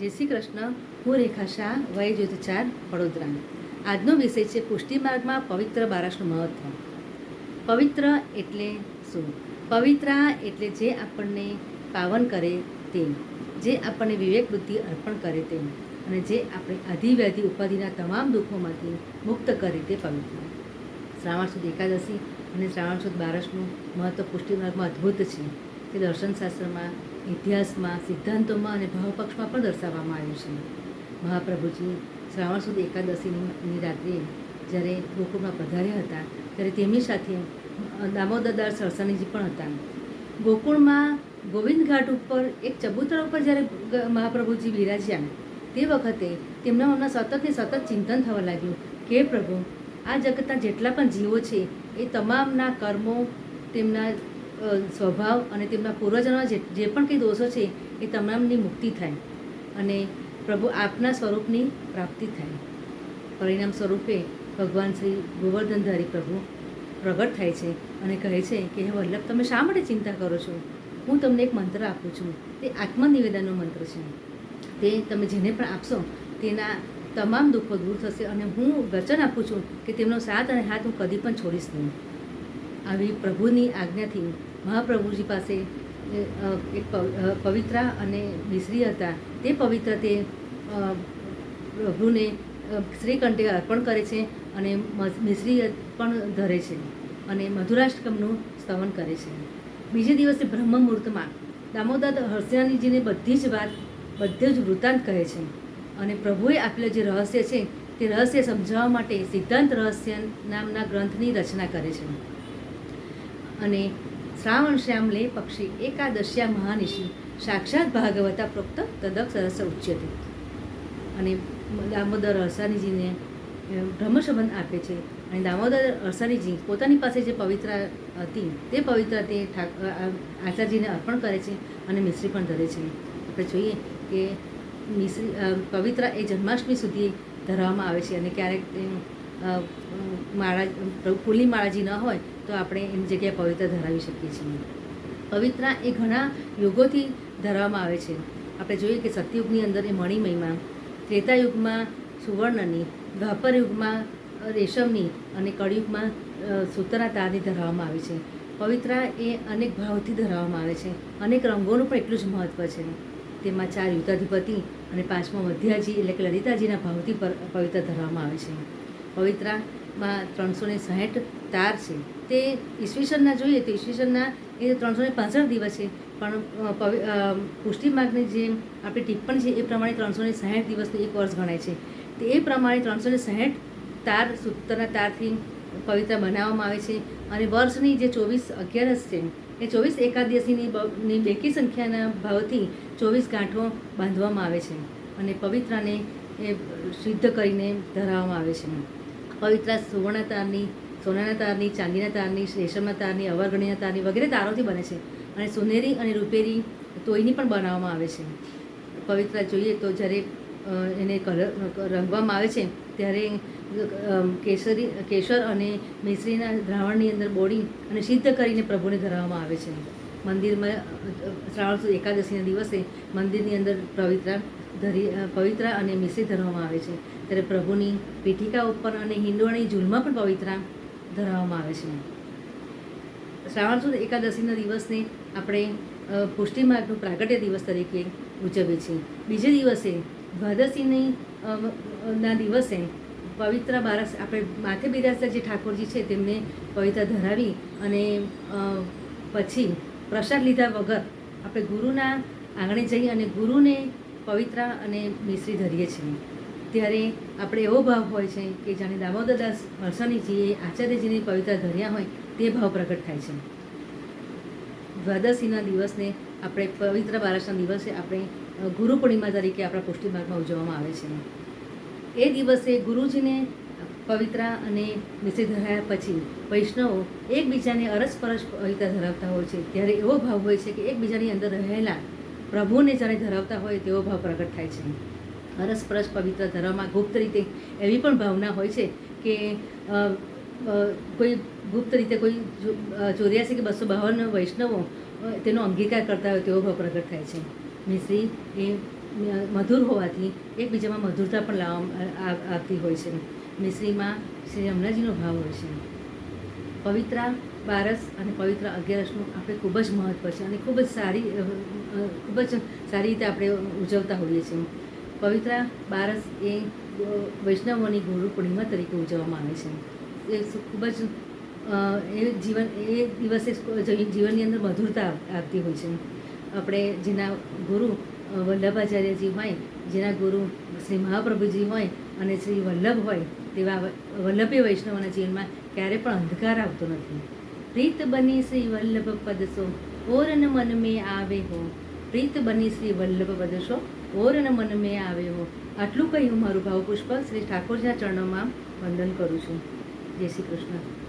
જય શ્રી કૃષ્ણ. હું રેખા શાહ, વય જૂથ ચાર વડોદરા આજનો વિષય છે પુષ્ટિ માર્ગમાં પવિત્ર બારસનું મહત્ત્વ પવિત્ર એટલે શું? પવિત્ર એટલે જે આપણને પાવન કરે તે જે આપણને વિવેક બુદ્ધિ અર્પણ કરે તે અને જે આપણે આધિવ્યાધિ ઉપાધિના તમામ દુઃખોમાંથી મુક્ત કરે તે પવિત્ર. શ્રાવણ સુદ એકાદશી અને શ્રાવણ સુદ બારસનું મહત્ત્વ પુષ્ટિ માર્ગમાં અદ્ભુત છે. તે દર્શનશાસ્ત્રમાં ઇતિહાસમાં, સિદ્ધાંતોમાં અને ભાવપક્ષમાં પણ દર્શાવવામાં આવ્યું છે. મહાપ્રભુજી શ્રાવણ સુદ એકાદશીની રાત્રે જ્યારે ગોકુળમાં પધાર્યા હતા, ત્યારે તેમની સાથે દામોદરદાર સરસાનીજી પણ હતા. ગોકુળમાં ગોવિંદ ઘાટ ઉપર એક ચબૂતરા ઉપર જ્યારે મહાપ્રભુજી બિરાજ્યા, તે વખતે તેમના મનમાં સતત સતત ચિંતન થવા લાગ્યું કે પ્રભુ, આ જગતના જેટલા પણ જીવો છે, એ તમામના કર્મો તેમના સ્વભાવ અને તેમના પૂર્વજોના જે જે પણ કંઈ દોષો છે, એ તમામની મુક્તિ થાય અને પ્રભુ આપના સ્વરૂપની પ્રાપ્તિ થાય. પરિણામ સ્વરૂપે ભગવાન શ્રી ગોવર્ધનધારી પ્રભુ પ્રગટ થાય છે અને કહે છે કે, હે વલ્લભ, તમે શા માટે ચિંતા કરો છો? હું તમને એક મંત્ર આપું છું. તે આત્મનિવેદનનો મંત્ર છે. તે તમે જેને પણ આપશો, તેના તમામ દુઃખો દૂર થશે અને હું વચન આપું છું કે તેમનો સાથ અને હાથ હું કદી પણ છોડીશ નહીં. આવી પ્રભુની આજ્ઞાથી મહાપ્રભુજી પાસે એક પવિત્રા અને મિશ્રી હતા. તે પવિત્ર તે પ્રભુને શ્રીકંઠે અર્પણ કરે છે અને મિશ્રી પણ ધરે છે અને મધુરાષ્ટકમનું સ્તવન કરે છે. બીજે દિવસે બ્રહ્મ મુહૂર્તમાં દામોદર હર્ષ્યાનીજીને બધી જ વાત, બધે જ વૃત્તાંત કહે છે અને પ્રભુએ આપેલું જે રહસ્ય છે તે રહસ્ય સમજાવવા માટે સિદ્ધાંત રહસ્ય નામના ગ્રંથની રચના કરે છે. અને શ્રાવણ શ્યામ લે પક્ષી એકાદશ્યા મહાનિશી. સાક્ષાત ભાગવતા પ્રોક્ત તદક સરસ ઉચ્યતે. અને દામોદર અરસાનીજીને બ્રહ્મસંબંધ સંબંધ આપે છે. અને દામોદર અરસાનીજી પોતાની પાસે જે પવિત્ર હતી, તે પવિત્ર તે આચાર્યજીને અર્પણ કરે છે અને મિશ્રી પણ ધરે છે. આપણે જોઈએ કે મિશ્રી પવિત્ર એ જન્માષ્ટમી સુધી ધરવામાં આવે છે અને ક્યારેક માળા ફૂલની માળાજી ન હોય તો આપણે એની જગ્યાએ પવિત્ર ધરાવી શકીએ છીએ. પવિત્રા એ ઘણા યુગોથી ધરાવવામાં આવે છે. આપણે જોઈએ કે સતયુગની અંદર એ મણિમયમાં, ત્રેતાયુગમાં સુવર્ણની દ્વાપર યુગમાં રેશમની અને કળિયુગમાં સૂતરના તારની ધરાવવામાં આવે છે. પવિત્રા એ અનેક ભાવથી ધરાવવામાં આવે છે. અનેક રંગોનું પણ એટલું જ મહત્ત્વ છે. તેમાં ચાર યુદ્ધાધિપતિ અને પાંચમો મધ્યાજી એટલે કે લલિતાજીના ભાવથી પવિત્ર ધરાવવામાં આવે છે. પવિત્રામાં ત્રણસો ને સાહીઠ તાર છે. તે ઈસવીસનના જોઈએ તો ઈસવીસનના એ ત્રણસો ને પાંસઠ દિવસ છે. પણ પુષ્ટિ માર્ગની જે આપણી ટિપ્પણી છે એ પ્રમાણે ત્રણસો ને સાહીઠ દિવસનું એક વર્ષ ગણાય છે. તો એ પ્રમાણે ત્રણસો ને સાહીઠ તાર સૂત્રના તારથી પવિત્ર બનાવવામાં આવે છે અને વર્ષની જે ચોવીસ અગિયારસ છે, એ ચોવીસ એકાદશીની બેકી સંખ્યાના ભાવથી ચોવીસ ગાંઠો બાંધવામાં આવે છે અને પવિત્રાને એ સિદ્ધ કરીને ધરાવવામાં આવે છે. પવિત્રા સુવર્ણ તારની, સોનાના તારની, ચાંદીના તારની, રેશમના તારની, અવરગણીના તારની વગેરે તારોથી બને છે. અને સોનેરી અને રૂપેરી તોયની પણ બનાવવામાં આવે છે. પવિત્ર જોઈએ તો જ્યારે એને કલર, રંગવામાં આવે છે, ત્યારે કેસરી, કેસર અને મિશ્રીના દ્રાવણની અંદર બોળી અને સિદ્ધ કરીને પ્રભુને ધરાવવામાં આવે છે. મંદિરમાં, શ્રાવણ સુદ એકાદશીના દિવસે મંદિરની અંદર પવિત્ર, ધરી પવિત્ર અને મિશ્રી ધરવામાં આવે છે. ત્યારે પ્રભુની પીઠિકા ઉપર અને હિન્દુઓની ઝૂલમાં પણ પવિત્ર ધરાવવામાં આવે છે. શ્રાવણ સુદ એકાદશીના દિવસને આપણે પુષ્ટિ માર્ગનું પ્રાગટ્ય દિવસ તરીકે ઉજવીએ છીએ. બીજે દિવસે દ્વાદશીની ના દિવસે પવિત્ર બારસ, આપણે માથે બિરાજતા જે ઠાકોરજી છે તેમને પવિત્ર ધરાવી અને પછી પ્રસાદ લીધા વગર આપણે ગુરુના આંગણે જઈ અને ગુરુને પવિત્ર અને મિશ્રી ધરીએ છીએ. ત્યારે આપણે એવો ભાવ હોય છે કે જાણે દામોદરદાસ હર્ષણીજીએ આચાર્યજીને પવિત્ર ધર્યા હોય તે ભાવ પ્રગટ થાય છે. દ્વાદશીના દિવસને આપણે પવિત્ર બારસના દિવસે આપણે ગુરુ પૂર્ણિમા તરીકે આપણા પુષ્ટિમાર્ગમાં ઉજવવામાં આવે છે. એ દિવસે ગુરુજીને પવિત્ર અને મિશ્રી ધરાયા પછી વૈષ્ણવો એકબીજાને અરસપરસ પવિત્ર ધરાવતા હોય છે. ત્યારે એવો ભાવ હોય છે કે એકબીજાની અંદર રહેલા પ્રભુને જ્યારે ધરાવતા હોય તેવો ભાવ પ્રગટ થાય છે. અરસપરસ પવિત્ર ધરાવમાં ગુપ્ત રીતે એવી પણ ભાવના હોય છે કે કોઈ ગુપ્ત રીતે કોઈ ચોર્યાસી કે બસો બાવન વૈષ્ણવો તેનો અંગીકાર કરતા હોય તેવો ભાવ પ્રગટ થાય છે. મિશ્રી એ મધુર હોવાથી એકબીજામાં મધુરતા પણ આ- આવતી હોય છે. અને શ્રીમાં શ્રી રમણાજીનો ભાવ હોય છે. પવિત્રા બારસ અને પવિત્ર અગિયારસનું આપણે ખૂબ જ મહત્ત્વ છે અને ખૂબ જ સારી ખૂબ જ સારી રીતે આપણે ઉજવતા હોઈએ છીએ. પવિત્રા બારસ એ વૈષ્ણવોની ગુરુ પૂર્ણિમા તરીકે ઉજવવામાં આવે છે. એ ખૂબ જ એ જીવન, એ દિવસે જીવનની અંદર મધુરતા આવતી હોય છે. આપણે જેના ગુરુ વલ્લભાચાર્યજી હોય જેના ગુરુ શ્રી મહાપ્રભુજી હોય અને શ્રી વલ્લભ હોય, તેવા વલ્લભે વૈષ્ણવના જીવનમાં ક્યારે પણ અંધકાર આવતો નથી. પ્રીત બની શ્રી વલ્લભ પદસો, ઓરન મન મેં આવે હો. પ્રીત બની શ્રી વલ્લભ પદસો, ઓરન મન મેં આવે હો. આટલું કહી હું મારું ભાવપુષ્પ શ્રી ઠાકોરજીના ચરણોમાં વંદન કરું છું. જય શ્રી કૃષ્ણ.